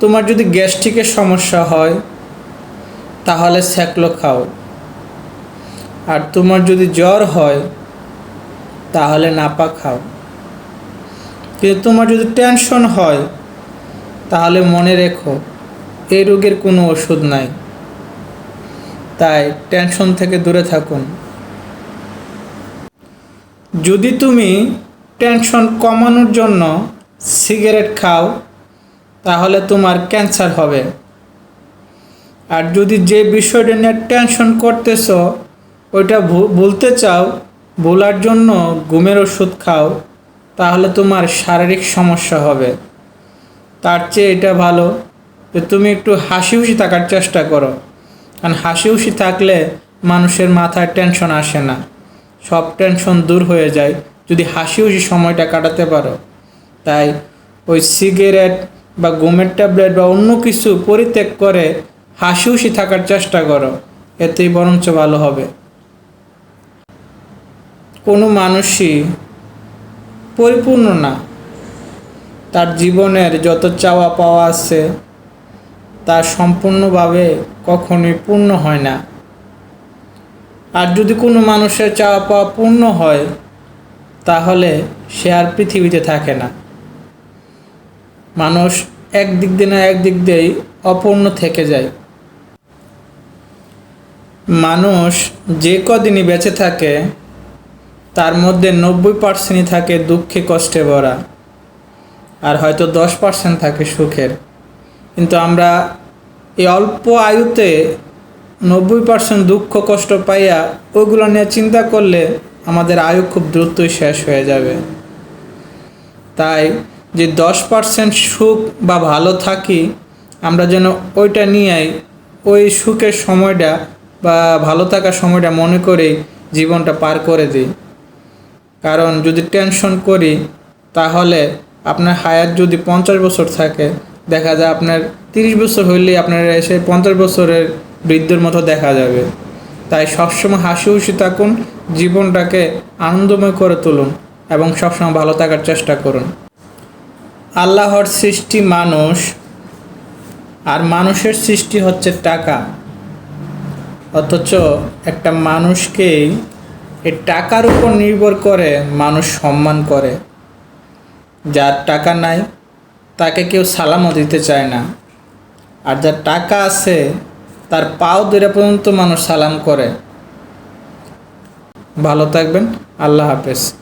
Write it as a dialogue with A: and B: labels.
A: তোমার যদি গ্যাস্ট্রিকের সমস্যা হয়, তাহলে স্যাকলো খাও। আর তোমার যদি জ্বর হয়, তাহলে নাপা খাও। কিন্তু তোমার যদি টেনশন হয়, তাহলে মনে রেখো এই রোগের কোনো ওষুধ নাই। তাই টেনশন থেকে দূরে থাকুন। যদি তুমি টেনশন কমানোর জন্য সিগারেট খাও তাহলে তোমার ক্যান্সার হবে। আর যদি যে বিষয়টা নিয়ে টেনশন করতেছ, ওইটা ভুলতে চাও, ভোলার জন্য ঘুমের ওষুধ খাও, তাহলে তোমার শারীরিক সমস্যা হবে। তার চেয়ে এটা ভালো যে তুমি একটু হাসি খুশি থাকার চেষ্টা করো। কারণ হাসি খুশি থাকলে মানুষের মাথায় টেনশন আসে না। সব টেনশন দূর হয়ে যায় যদি হাসি খুশি সময়টা কাটাতে পারো। তাই ওই সিগারেট বা ঘুমের ট্যাবলেট বা অন্য কিছু পরিত্যাগ করে হাসি খুশি থাকার চেষ্টা করো। এতেই বরঞ্চ ভালো হবে। কোনো মানুষই পরিপূর্ণ না। তার জীবনের যত চাওয়া পাওয়া আছে, তা সম্পূর্ণভাবে কখনোই পূর্ণ হয় না। আর যদি কোনো মানুষের চাওয়া পাওয়া পূর্ণ হয়, তাহলে সে আর পৃথিবীতে থাকে না। মানুষ এক দিক দিয়ে না এক দিক দিয়েই অপূর্ণ থেকে যায়। মানুষ যে কদিনই বেঁচে থাকে, তার মধ্যে নব্বই পার্সেন্টই থাকে দুঃখে কষ্টে ভরা, আর হয়তো দশ পার্সেন্ট থাকে সুখের। কিন্তু আমরা এই অল্প আয়ুতে নব্বই পার্সেন্ট দুঃখ, কষ্ট পাইয়া ওইগুলো নিয়ে চিন্তা করলে আমাদের আয়ু খুব দ্রুতই শেষ হয়ে যাবে। তাই যে দশ পার্সেন্ট সুখ বা ভালো থাকি, আমরা যেন ওইটা নিয়েই ওই সুখের সময়টা বা ভালো থাকার সময়টা মনে করেই জীবনটা পার করে দিই। কারণ যদি টেনশন করি, তাহলে আপনার হায়াত যদি পঞ্চাশ বছর থাকে, দেখা যায় আপনার তিরিশ বছর হইলেই আপনার এসে পঞ্চাশ বছরের বৃদ্ধের মতো দেখা যাবে। তাই সবসময় হাসি খুশি থাকুন, জীবনটাকে আনন্দময় করে তুলুন এবং সবসময় ভালো থাকার চেষ্টা করুন। আল্লাহর সৃষ্টি মানুষ আর মানুষের সৃষ্টি হচ্ছে টাকা। অথচ একটা মানুষকেই এই টাকার উপর নির্ভর করে মানুষ সম্মান করে। যার টাকা নাই, তাকে কেউ সালামও দিতে চায় না। আর যার টাকা আছে, তার পাও ধরে পর্যন্ত মানুষ সালাম করে। ভালো থাকবেন, আল্লাহ হাফেজ।